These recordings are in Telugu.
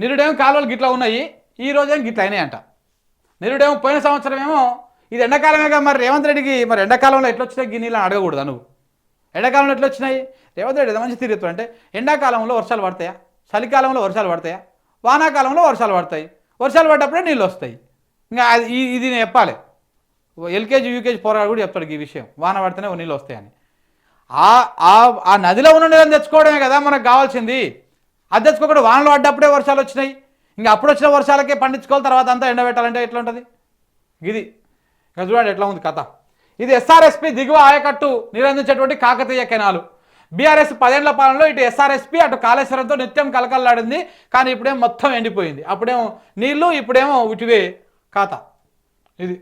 నిరుడేమో కాలువలు గిట్లా ఉన్నాయి? ఈ రోజేమో గిట్లా అయినాయి అంట. నిరుడేమో పోయిన సంవత్సరం ఏమో ఇది ఎండాకాలమేగా మరి. రేవంత్ రెడ్డికి మరి ఎండాకాలంలో ఎట్లా వచ్చినాయి గిన్నెలు అని అడగకూడదా నువ్వు ఎండాకాలంలో ఎట్లా వచ్చినాయి రేవంత్ రెడ్డి ఏదో మంచి తిరుగుతూ అంటే ఎండాకాలంలో వర్షాలు పడతాయా? చలికాలంలో వర్షాలు పడతాయా? వానాకాలంలో వర్షాలు పడతాయి. వర్షాలు పడ్డప్పుడే నీళ్ళు వస్తాయి. ఇంకా అది ఇది నేను చెప్పాలి. ఎల్కేజీ యూకేజీ పోరాడు కూడా చెప్తాడు ఈ విషయం. వాన పడితేనే నీళ్ళు వస్తాయని. ఆ- ఆ నదిలో ఉన్న నీళ్ళని తెచ్చుకోవడమే కదా మనకు కావాల్సింది. అది వానలు పడ్డప్పుడే వర్షాలు వచ్చినాయి. ఇంకా అప్పుడు వచ్చిన వర్షాలకే పండించుకోవాలి తర్వాత అంతా ఎండబెట్టాలంటే ఎట్లా ఉంటుంది ఇది ఇక చూడండి ఎట్లా ఉంది కథ. ఇది ఎస్ఆర్ఎస్పి దిగువ ఆయకట్టు నిర్వహించేటువంటి కాకతీయ కెనాలు. బీఆర్ఎస్ పదేళ్ళ పాలనలో ఇటు ఎస్ఆర్ఎస్పి అటు కాళేశ్వరంతో నిత్యం కలకల్లాడింది కానీ ఇప్పుడేం మొత్తం ఎండిపోయింది. అప్పుడేమో నీళ్ళు ఇప్పుడేమో ఇటువే ఖాతా. ఇది.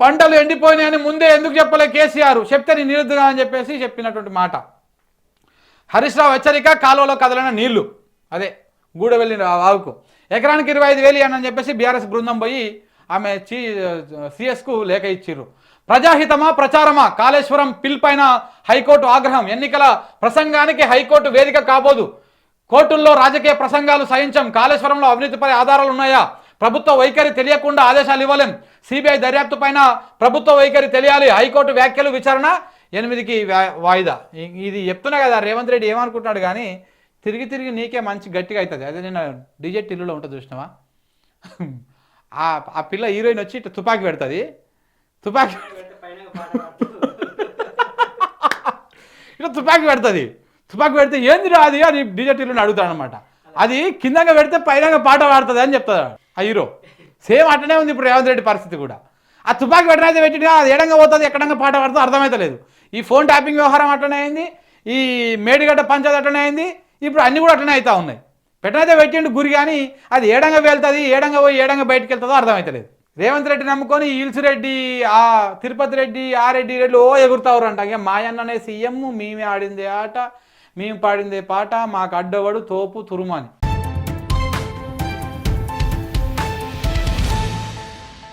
పంటలు ఎండిపోయినాయని ముందే ఎందుకు చెప్పలే కేసీఆర్? చెప్తే నేను నిరుద్దుగా అని చెప్పేసి చెప్పినటువంటి మాట. హరీష్ రావు హెచ్చరిక కాలువలో కదలైన నీళ్ళు. అదే గూడవెల్లి వాగుకు ఎకరానికి ఇరవై ఐదు వేలు అని చెప్పేసి బీఆర్ఎస్ బృందం పోయి ఆమె చీ సిఎస్కు లేఖ ఇచ్చిర్రు. ప్రజాహితమా ప్రచారమా? కాళేశ్వరం పిల్ పైన హైకోర్టు ఆగ్రహం. ఎన్నికల ప్రసంగానికి హైకోర్టు వేదిక కాబోదు. కోర్టుల్లో రాజకీయ ప్రసంగాలు సహించం. కాళేశ్వరంలో అవినీతిపై ఆధారాలు ఉన్నాయా? ప్రభుత్వ వైఖరి తెలియకుండా ఆదేశాలు ఇవ్వలేం. సిబిఐ దర్యాప్తు పైన ప్రభుత్వ వైఖరి తెలియాలి. హైకోర్టు వ్యాఖ్యలు విచారణ ఎనిమిదికి వాయిదా. ఇది చెప్తున్నా కదా రేవంత్ రెడ్డి ఏమనుకుంటున్నాడు కానీ తిరిగి తిరిగి నీకే మంచి గట్టిగా అవుతుంది అదే నేను డీజే టిల్లులో ఉంటుంది చూసినావా? ఆ ఆ పిల్ల హీరోయిన్ వచ్చి ఇట్లా తుపాకీ పెడుతుంది. తుపాకీ ఇట్లా తుపాకీ పెడుతుంది. తుపాకీ పెడితే ఏంది రా అది అని డీజే టిల్లుని అడుగుతాడు అనమాట అది కిందగా పెడితే పైన పాట పాడుతుంది అని చెప్తాడు ఆ హీరో. సేమ్ అట్లనే ఉంది ఇప్పుడు రేవంత్ రెడ్డి పరిస్థితి కూడా. ఆ తుపాకీ అయితే పెట్టినా అది ఎడంగా పోతుంది ఎక్కడంగా పాట పాడుతుందో అర్థమైతలేదు. ఈ ఫోన్ ట్యాపింగ్ వ్యవహారం అట్లనే అయింది. ఈ మేడిగడ్డ పంచాయతీ అట్లనే అయింది. ఇప్పుడు అన్నీ కూడా అట్లనే అవుతా ఉన్నాయి. పెట్టనైతే పెట్టిండు గురి కానీ అది ఏడంగా వెళ్తుంది ఏడంగా పోయి ఏడంగా బయటకు వెళ్తుందో అర్థమవుతలేదు రేవంత్ రెడ్డి నమ్ముకొని ఈల్స్ రెడ్డి ఆ తిరుపతి రెడ్డి ఆ రెడ్డి రెడ్డి ఓ ఎగురుతారు అంట ఇక మాయన్ననే సీఎం మేమే ఆడిందే ఆట మేము పాడిందే పాట మాకు అడ్డవాడు తోపు తురుమని.